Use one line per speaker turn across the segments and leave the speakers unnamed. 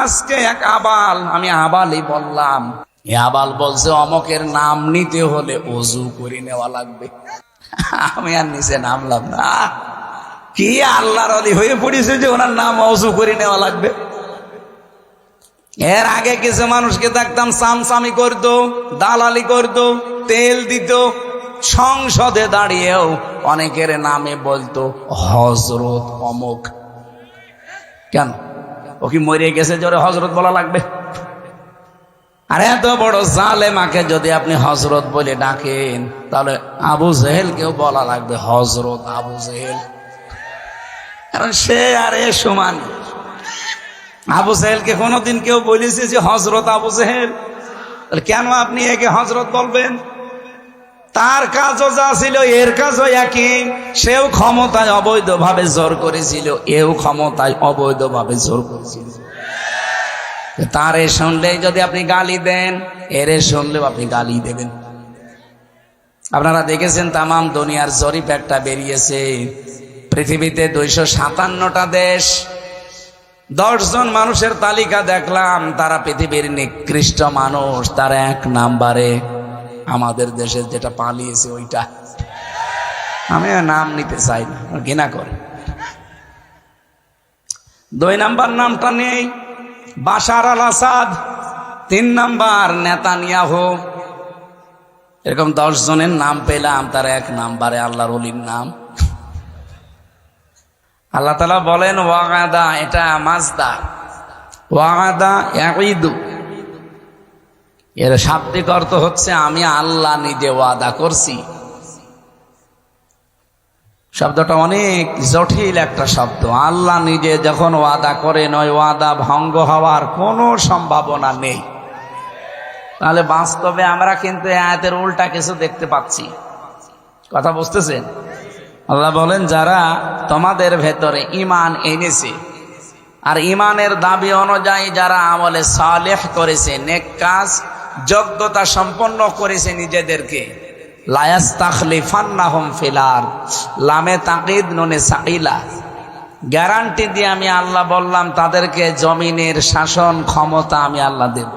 আজকে এক আবাল, আমি আবালই বললাম। এ আবাল বলছে, অমকের নাম নিতে হলে অজু করে নেওয়া লাগবে। আমি আর নিচে নামলাম না। কি আল্লাহর অলি হয়ে পড়েছে যে ওনার নাম অজু করে নেওয়া লাগবে? এর আগে কিছু মানুষকে দেখতাম সামসামি করতো, দালালি করতো, তেল দিত, সংসদে দাঁড়িয়েও অনেকের নামে বলতো হজরত অমুক। কেন? ও কি মরে গেছে জোরে হজরত বলা লাগবে? আর এত বড় জালেমাকে যদি আপনি হজরত বলে ডাকেন, তাহলে আবু জেহেলকেও বলা লাগবে হজরত আবু জেহেল। কারণ সে আর এ সমান। আবু জেহেলকে কোনোদিন কেউ বলেছে যে হজরত আবু জেহেল। কেন আপনি একে হজরত বলবেন? তার কাজও যা ছিল, এর কাজও একই। সেও ক্ষমতায় অবৈধভাবে জোর করেছিল, এও ক্ষমতায় অবৈধভাবে জোর করেছিল। তার এ শুনলেই যদি আপনি গালি দেন, এর শুনলেও আপনি গালি দেবেন। আপনারা দেখেছেন তামাম দুনিয়ার জরিপ একটা বেরিয়েছে। পৃথিবীতে দুইশো সাতান্নটা দেশ, দশজন মানুষের তালিকা দেখলাম, তারা পৃথিবীর নিকৃষ্ট মানুষ, তারা এক নাম্বারে। আমাদের দেশে যেটা পালিয়েছে ওইটা। আমি নাম নিতে চাই না ঘৃণা করে। দুই নাম্বার নামটা নেই, বাশার আল আসাদ। তিন নাম্বার নেতা নেতানিয়াহু। এরকম দশ জনের নাম পেলাম, তার এক নাম্বারে আল্লাহর অলির নাম। আল্লাহ তালা বলেন, ওয়াগাদা, এটা মাজদা। ওয়াগাদা ইয়াঈদু। এর শাব্দিক অর্থ হচ্ছে, আমি আল্লাহ নিজে ওয়াদা করছি। শব্দটা অনেক জটিল একটা শব্দ। আল্লাহ নিজে যখন ওয়াদা করে নয়, ওয়াদা ভঙ্গ হওয়ার কোনো সম্ভাবনা নেই। তাহলে বাস্তবে আমরা কিন্তু আয়াতের উল্টা কিছু দেখতে পাচ্ছি। কথা বুঝতেছেন? আল্লাহ বলেন, যারা তোমাদের ভেতরে ইমান এনেছে, আর ইমানের দাবি অনুযায়ী যারা আমলে সালেহ করেছে, নেক কাজ যোগ্যতা সম্পন্ন করেছে নিজেদেরকে। লায়াস তাখলিফান্নাহুম ফিলার। লামে তাকিদ, নুনে সাইলা গ্যারান্টি দিয়ে আমি আল্লাহ বললাম, তাদেরকে জমিনের শাসন ক্ষমতা আমি আল্লাহ দেব।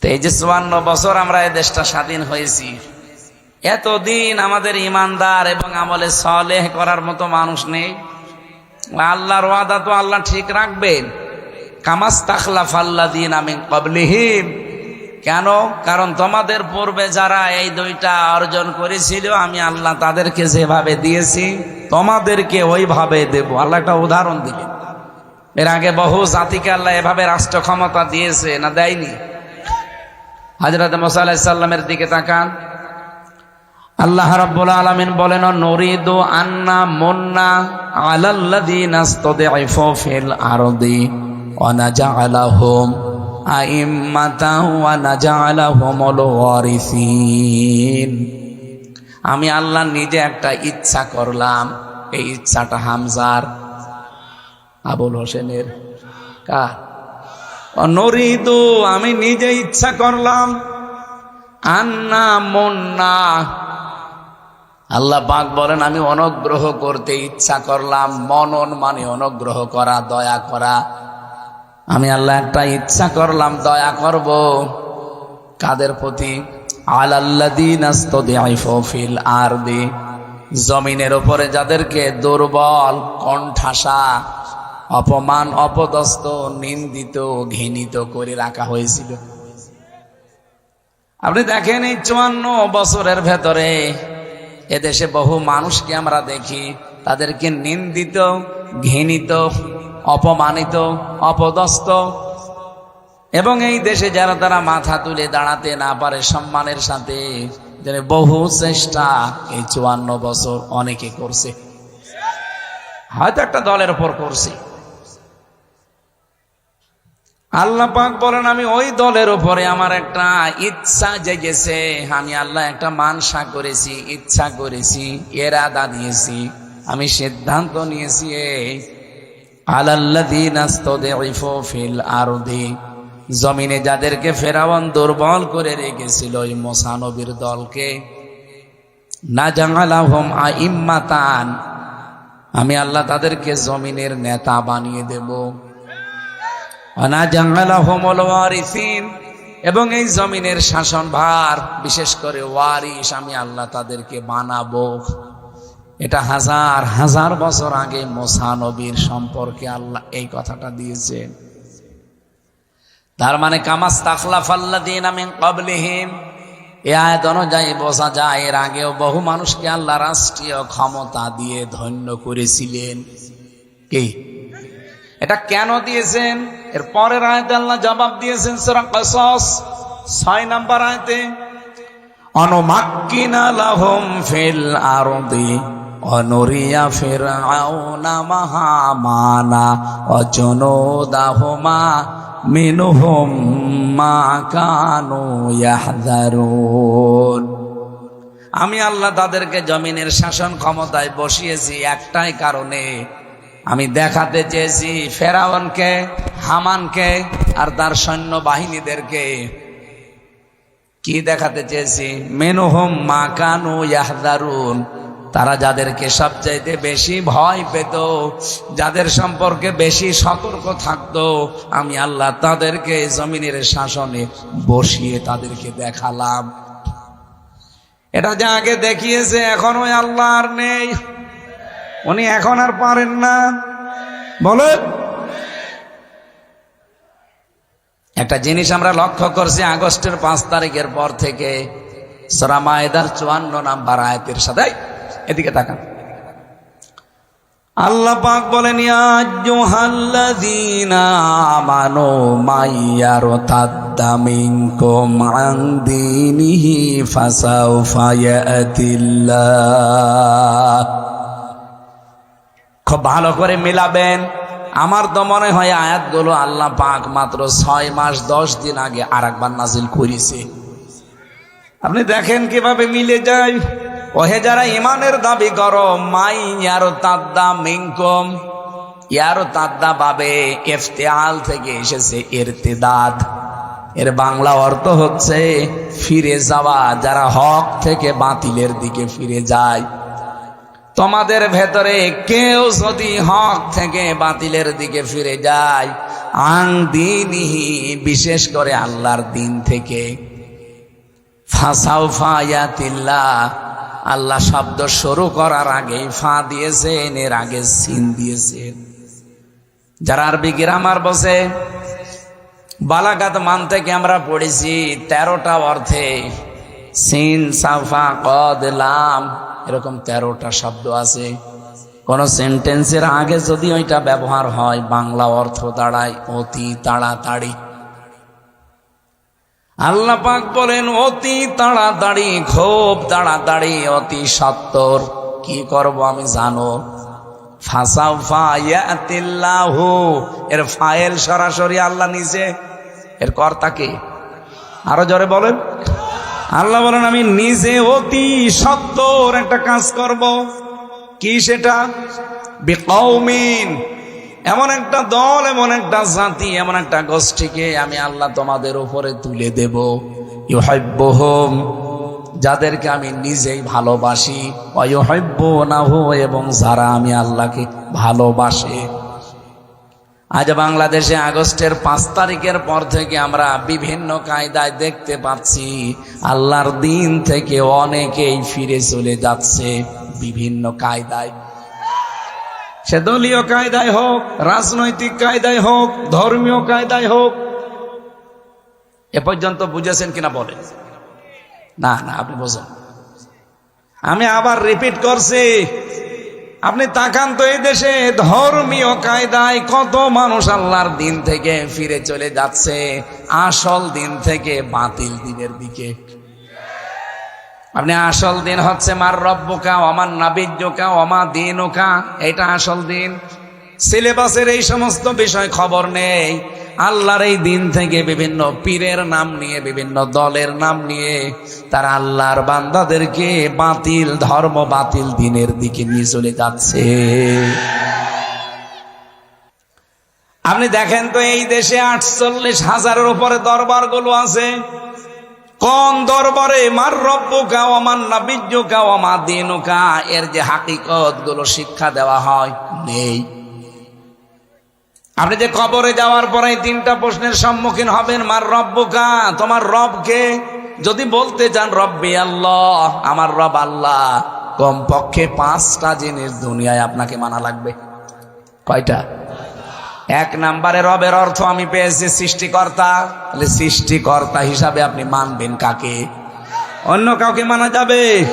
তো চুয়ান্ন বছর আমরা এই দেশটা স্বাধীন হয়েছি, এতদিন আমাদের ইমানদার এবং আমলে সলেহ করার মতো মানুষ নেই। আল্লাহর ওয়াদা তো আল্লাহ ঠিক রাখবেন। কামাস আল্লাহ আমি কবলিহীন কেন? কারণ তোমাদের পূর্বে যারা এই দুইটা অর্জন করেছিল, আমি আল্লাহ তাদেরকে যেভাবে দিয়েছি, তোমাদেরকে ওইভাবে দেব। আল্লাহ একটা উদাহরণ দিলেন। এর আগে বহু জাতিকে আল্লাহ এভাবে রাষ্ট্র ক্ষমতা দিয়েছে, না দেয়নি? হাজরত মোসা আলাহিসাল্লামের দিকে তাকান। আল্লাহ রাব্বুল আলামিন বলেন, নরিদু আন্না মুন্না আলাল্লাযিনা ইসতাদঈফু ফিল ওয়ারিসিন আমি আল্লাহ নিজে একটা ইচ্ছা করলাম। এই ইচ্ছাটা হামজার আবুল হোসেনের কার? নরিদু, আমি নিজে ইচ্ছা করলাম। আন্না মুন্না। আল্লাহ পাক বলেন, আমি অনুগ্রহ করতে ইচ্ছা করলাম। মনন মানে অনুগ্রহ করা, দয়া করা। আমি আল্লাহ একটা ইচ্ছা করলাম, দয়া করব। কাদের প্রতি? আলাল্লাদিন আর দি জমিনের ওপরে যাদেরকে দুর্বল, কণ্ঠাসা, অপমান অপদস্ত নিন্দিত, ঘৃণিত করে রাখা হয়েছিল। আপনি দেখেন এই চুয়ান্ন বছরের ভেতরে এদেশে বহু মানুষকে আমরা দেখি, তাদেরকে নিন্দিত, ঘৃণিত অপমানিত, অপদস্থ। এবং এই দেশে যারা তারা মাথা তুলে দাঁড়াতে না পারে সম্মানের সাথে বহু চেষ্টা এই চুয়ান্ন বছর অনেকে করছে। হয়তো একটা দলের ওপর করছে। আল্লাহ পাক বলেন, আমি ওই দলের উপরে আমার একটা ইচ্ছা জেগেছে। আমি আল্লাহ একটা মানসা করেছি, ইচ্ছা করেছি, এরাদা দিয়েছি আমি সিদ্ধান্ত নিয়েছি, এই জমিনে যাদেরকে ফেরাওয়ান দুর্বল করে রেখেছিল ওই মোসানবীর দলকে। না জাঙালাহম আইম্মাতান। আমি আল্লাহ তাদেরকে জমিনের নেতা বানিয়ে দেব। ওয়ারিসিন। এবং এই জমিনের শাসন ভার বিশেষ করে ওয়ারিস আমি আল্লাহ তাদেরকে বানাবো। এটা হাজার হাজার বছর আগে মোসা নবীর সম্পর্কে আল্লাহ এই কথাটা দিয়েছেন। তার মানে কামাস তাখলা ফাল্লা দিন আমি কবলিহীন এ আয়াত অনুযায়ী বোঝা যায়, এর আগেও বহু মানুষকে আল্লাহ রাষ্ট্রীয় ক্ষমতা দিয়ে ধন্য করেছিলেন। কি? এটা কেন দিয়েছেন? এর পরের আয়তে আল্লাহ জবাব দিয়েছেন সুরা ছয় নাম্বার আয়তে, অনুমাক্কিনা লাহুম ফিল আরদি। অনুরিয়া ফিরআউনা মাহামানা, অজনুদাহুমা মিনহুম মা কানু আমি আল্লাহ তাদেরকে জমিনের শাসন ক্ষমতায় বসিয়েছি একটাই কারণে। আমি দেখাতে চেয়েছি ফেরাউনকে, হামানকে আর তার সৈন্য বাহিনীদেরকে কি দেখাতে চেয়েছি? মেনুহম মা কানু ইয়াহদারুন তারা যাদেরকে সবচাইতে বেশি ভয় পেত, যাদের সম্পর্কে বেশি সতর্ক থাকতো, আমি আল্লাহ তাদেরকে জমিনের শাসনে বসিয়ে তাদেরকে দেখালাম। এটা যে আগে দেখিয়েছে, এখন ওই আল্লাহ আর নেই। উনি এখন আর পারেন না। বলে। একটা জিনিস আমরা লক্ষ্য করছি, আগস্টের পাঁচ তারিখের পর থেকে সরা মায়েদার চুয়ান্ন নাম্বার আয়াতের সাথে। এদিকে তাকান। আল্লাহ পাক বলেন আমানু আন দীনিহি ফাসাউফা ইয়াতিল্লাহ। খুব ভালো করে মিলাবেন। আমার তো মনে হয় আয়াতগুলো আল্লাহ পাক মাত্র ছয় মাস, দশ দিন আগে আর একবার নাজিল করেছে। আপনি দেখেন কীভাবে মিলে যায়। ওহে যারা ইমানের দাবি করো, মাই ইয়ারো তাদ্দা মিঙ্কম ইয়ারো তাদ্দা বাবে এফতেআল থেকে এসেছে এরতেদাদ। এর বাংলা অর্থ হচ্ছে ফিরে যাওয়া, যারা হক থেকে বাতিলের দিকে ফিরে যায়। তোমাদের ভেতরে কেউ যদি হক থেকে বাতিলের দিকে ফিরে যায়, আং দিনহি, বিশেষ করে আল্লাহর দিন থেকে। ফাসাউফায়াতিল্লাহ আল্লাহ শব্দ শুরু করার আগে ফা দিয়েছেন এর আগে সিন দিয়েছেন যারা আরবি গ্রামার বসে বালাগাত মান থেকে আমরা পড়েছি তেরোটা অর্থে, সিন সাফা কদ, লাম, এরকম তেরোটা শব্দ আছে। কোন সেন্টেন্সের আগে যদি ওইটা ব্যবহার হয়, বাংলা অর্থ দাঁড়ায় অতি তাড়াতাড়ি। আল্লাহ পাক বলেন, অতি তাড়াতাড়ি, খুব তাড়াতাড়ি, অতি সত্তর। কি করব আমি জানো? ফাসাউফায়াতিল্লাহু এর ফাইল সরাসরি আল্লাহ নিজে। এর কর্তাকে আরও জোরে বলেন। আল্লাহ বলেন, আমি নিজে অতি সত্তর একটা কাজ করব। কি সেটা? বিকৌমিন এমন একটা দল, এমন একটা জাতি, এমন একটা গোষ্ঠীকে আমি আল্লাহ তোমাদের উপরে তুলে দেব। ইউহাইব্বহুম যাদেরকে আমি নিজেই ভালোবাসি। অয়হব্য না হো এবং যারা আমি আল্লাহকে ভালোবাসে। আজ বাংলাদেশে আগস্টের পাঁচ তারিখের পর থেকে আমরা বিভিন্ন কায়দায় দেখতে পাচ্ছি, আল্লাহর দিন থেকে অনেকেই ফিরে চলে যাচ্ছে বিভিন্ন কায়দায়। সে দলীয় কায়দায় হোক, রাজনৈতিক কায়দায় হোক, ধর্মীয় কায়দায় হোক, এ পর্যন্ত বুঝেছেন কিনা বলেন? না না, আপনি বোঝেন। আমি আবার রিপিট করছি। আপনি তাকান তো এই দেশে, ধর্মীয় কায়দায় কত মানুষ আল্লাহর দিন থেকে ফিরে চলে যাচ্ছে, আসল দিন থেকে বাতিল দিনের দিকে। আপনি আসল দিন হচ্ছে মার রব্বকা অমার নাবিজ্যকা অমা দিন ওকা এটা আসল দিন। সিলেবাসের এই সমস্ত বিষয় খবর নেই। আল্লাহর এই দিন থেকে বিভিন্ন পীরের নাম নিয়ে, বিভিন্ন দলের নাম নিয়ে, তারা আল্লাহর বান্দাদেরকে বাতিল, ধর্ম বাতিল দিনের দিকে নিয়ে চলে যাচ্ছে। আপনি দেখেন তো এই দেশে আটচল্লিশ হাজারের উপরে দরবারগুলো আছে। কোন দরবারে, মার রব্য রব্বকা আমার নাবিজ্যকা আমার দিনুকা এর যে হাকিকতগুলো শিক্ষা দেওয়া হয়, নেই। আপনি যে কবরে যাওয়ার পরে তিনটা প্রশ্নের সম্মুখীন হবেন, মার রব্বকা তোমার রবকে যদি বলতে চান, রব্বি আল্লাহ, আমার রব আল্লাহ। কমপক্ষে পাঁচটা জিনিস দুনিয়ায় আপনাকে মানা লাগবে। কয়টা? এক নাম্বারে রবের অর্থ আমি পেয়েছি সৃষ্টিকর্তা। তাহলে সৃষ্টিকর্তা হিসাবে আপনি মানবেন কাকে? অন্য কাউকে মানা যাবে?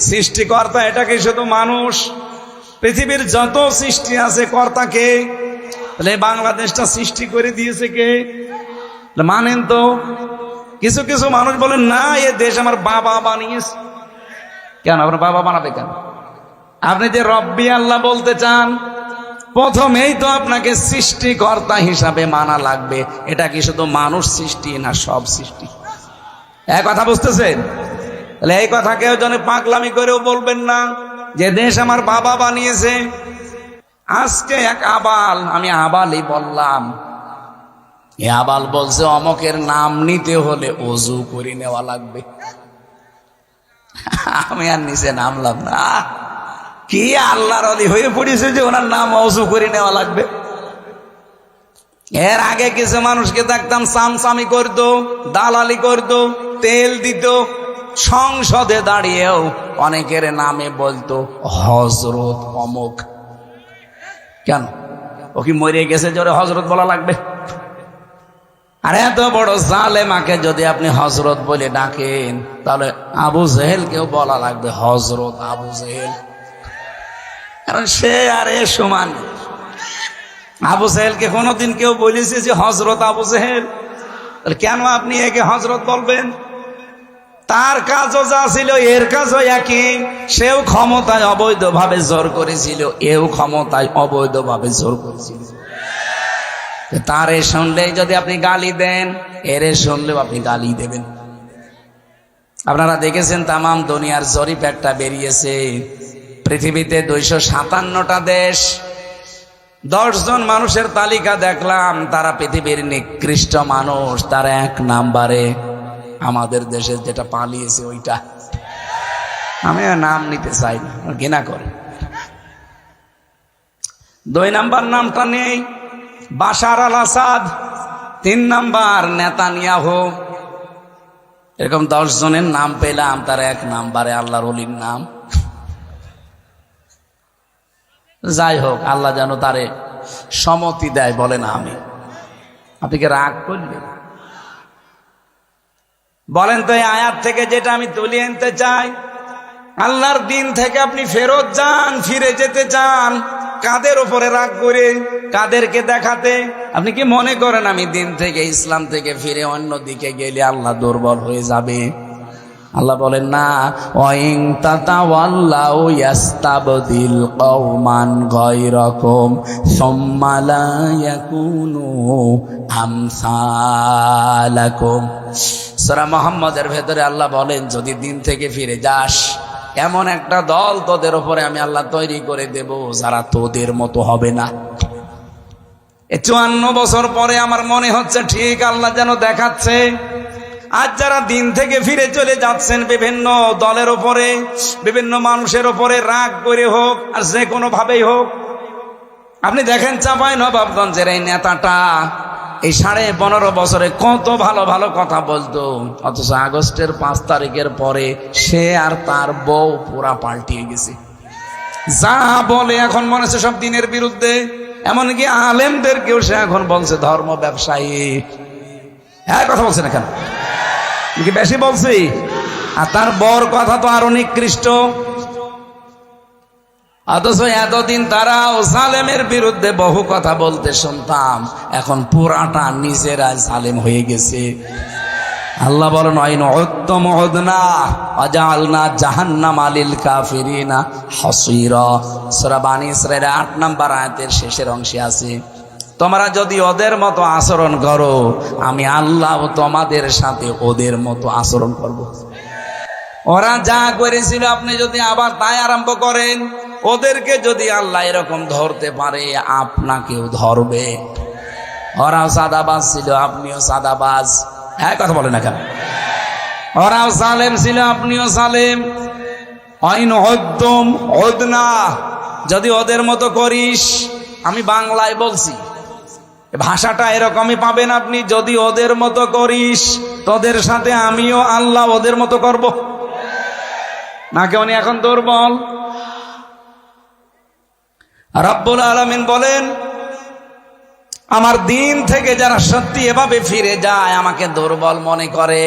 সৃষ্টিকর্তা এটাকে শুধু মানুষ? পৃথিবীর যত সৃষ্টি আছে কর্তাকে, তাহলে বাংলাদেশটা সৃষ্টি করে দিয়েছে কে? মানেন তো, কিছু কিছু মানুষ বলেন, না, এ দেশ আমার বাবা বানিয়েছে। কেন, আপনার বাবা বানাবে কেন? আপনি যে রব্বি আল্লাহ বলতে চান প্রথমেই তো আপনাকে সৃষ্টিকর্তা হিসাবে মানা লাগবে। এটা কি শুধু মানুষ সৃষ্টি না সব সৃষ্টি? এক কথা বুঝতেছেন? তাহলে এই কথা কেউ যেন পাগলামি করেও বলবেন না যে দেশ আমার বাবা বানিয়েছে। আজকে এক আবাল, আমি আবালই বললাম। এ আবাল বলছে, অমকের নাম নিতে হলে অজু করে নেওয়া লাগবে। আমি আর নিচে নামলাম না। কি আল্লাহর অলি হয়ে পড়েছে যে ওনার নাম অজু করে নেওয়া লাগবে? এর আগে কিছু মানুষকে দেখতাম সামসামি করতো, দালালি করতো, তেল দিত, সংসদে দাঁড়িয়েও অনেকের নামে বলতো হজরত অমুক। কেন? ও কি মরে গেছে জোরে হজরত বলা লাগবে? আর এত বড় জালেমাকে যদি আপনি হজরত বলে ডাকেন, তাহলে আবু জেহেলকেও বলা লাগবে হজরত আবু জেহেল। কারণ সে আর এ সমান। আবু জেহেলকে কোনোদিন কেউ বলেছে যে হজরত আবু তাহলে কেন আপনি একে হজরত বলবেন? তার কাজও যা ছিল, এর কাজও একই। সেও ক্ষমতায় অবৈধভাবে জোর করেছিল, এও ক্ষমতায় অবৈধভাবে জোর করেছিল। তারে শুনলেই যদি আপনি গালি দেন, এরে শুনলেও আপনি গালি দেবেন। আপনারা দেখেছেন তামাম দুনিয়ার জরিপ একটা বেরিয়েছে। পৃথিবীতে দুইশো সাতান্নটা দেশ। দশজন মানুষের তালিকা দেখলাম, তারা পৃথিবীর নিকৃষ্ট মানুষ, তারা এক নাম্বারে। আমাদের দেশে যেটা পালিয়েছে ওইটা। আমি নাম নিতে চাই না ঘৃণা করে। দুই নাম্বার নামটা নেই, বাশার আল আসাদ। তিন নাম্বার নেতানিয়াহু। এরকম দশ জনের নাম পেলাম, তার এক নাম্বারে, আল্লাহর নাম। যাই হোক, আল্লাহ যেন তারে সমতি দেয় বলে না আমি। আপনি কি রাগ করলেন? বলেন তো, এই আয়াত থেকে যেটা আমি তুলিয়ে আনতে চাই, আল্লাহর দিন থেকে আপনি ফেরত যান, ফিরে যেতে চান, কাদের ওপরে রাগ করে, কাদেরকে দেখাতে? আপনি কি মনে করেন আমি দিন থেকে ইসলাম থেকে ফিরে অন্য দিকে গেলে আল্লাহ দুর্বল হয়ে যাবে? আল্লাহ বলেন, না ওয়াইং তাতাওয়াল্লাউ ইয়াস্তাবদিল কওমান গায়রাকুম সুম্মা লা ইয়াকুনু আমসালাকুম। সূরা মুহাম্মদের ভেতরে আল্লাহ বলেন, যদি দিন থেকে ফিরে যাস, এমন একটা দল তোদের উপরে আমি আল্লাহ তৈরি করে দেব যারা তোদের মতো হবে না। চুয়ান্ন বছর পরে আমার মনে হচ্ছে, ঠিক আল্লাহ যেন দেখাচ্ছে। আজ যারা দিন থেকে ফিরে চলে যাচ্ছেন বিভিন্ন দলের ওপরে, বিভিন্ন মানুষের ওপরে রাগ করে হোক আর যে কোনো ভাবেই হোক, আপনি দেখেন চাপাই নবাবগঞ্জের এই নেতাটা এই সাড়ে পনেরো বছরে কত ভালো ভালো কথা বলতো, অথচ আগস্টের পাঁচ তারিখের পরে সে আর তার বউ পুরা পাল্টিয়ে গেছে। যা বলে এখন মনে হচ্ছে সব দিনের বিরুদ্ধে, এমনকি আলেমদেরকেও সে এখন বলছে ধর্ম ব্যবসায়ী। হ্যাঁ কথা বলছে না কেন? কি বেশি বলছি? আর তার বর কথা তো আরও নিকৃষ্ট। অথচ এতদিন তারা সালেমের বিরুদ্ধে বহু কথা বলতে শুনতাম। এখন পুরাটা নিজেরা সালেম হয়ে গেছে। আল্লাহ বলেন, আইন উত্তম না অজালনা জাহান্নাম আলিল কাফিরিনা হসিরা। সূরা বানী ইসরায়েলের আট নাম্বার আয়াতের শেষের অংশে আছে। তোমরা যদি ওদের মতো আচরণ করো, আমি আল্লাহ তোমাদের সাথে ওদের মতো আচরণ করব। ওরা যা করেছিল, আপনি যদি আবার তাই আরম্ভ করেন, ওদেরকে যদি আল্লাহ এরকম ধরতে পারে, আপনাকেও ধরবে। ওরাও সাদাবাজ ছিল, আপনিও সাদাবাজ। হ্যাঁ কথা বলে না কেন? ওরাও সালেম ছিল, আপনিও সালেম। আইন হদ্দম হদনা যদি ওদের মতো করিস, আমি বাংলায় বলছি। ভাষাটা এরকমই পাবেন আপনি, যদি ওদের মতো করিস, তোদের সাথে আমিও আল্লাহ ওদের মতো করব। নাকি উনি এখন দুর্বল? রব্বুল আলমিন বলেন, আমার দিন থেকে যারা সত্যি এভাবে ফিরে যায়, আমাকে দুর্বল মনে করে।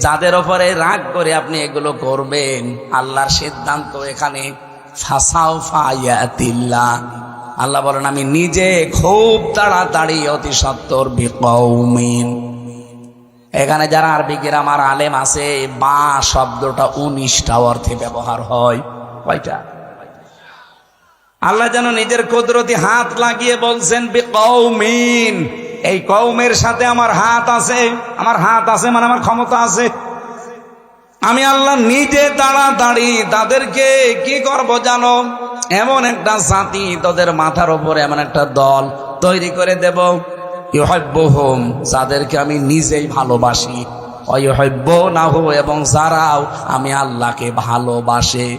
যাদের ওপরে রাগ করে আপনি এগুলো করবেন, আল্লাহর সিদ্ধান্ত এখানে ফাসাও ফায়াতিল্লাহ আল্লাহ বলেন, আমি নিজে খুব তাড়াতাড়ি অতি সত্তর বিকৌমিন। এখানে যারা আরবি গ্রামার আলেম আছে, বা শব্দটা উনিশটা অর্থে ব্যবহার হয়। কয়টা? আল্লাহ যেন নিজের কুদরতি হাত লাগিয়ে বলছেন কৌমিন এই কৌমের সাথে আমার হাত আছে। আমার হাত আছে মানে আমার ক্ষমতা আছে। আমি আল্লাহ নিজে তাড়াতাড়ি তাদেরকে কি করব জানো? এমন একটা জাতি তোদের মাথার উপরে এমন একটা দল তৈরি করে দেব। ইহব্যহম যাদেরকে আমি নিজেই ভালোবাসি। অয়হব্য না হো এবং যারাও আমি আল্লাহকে ভালোবাসে।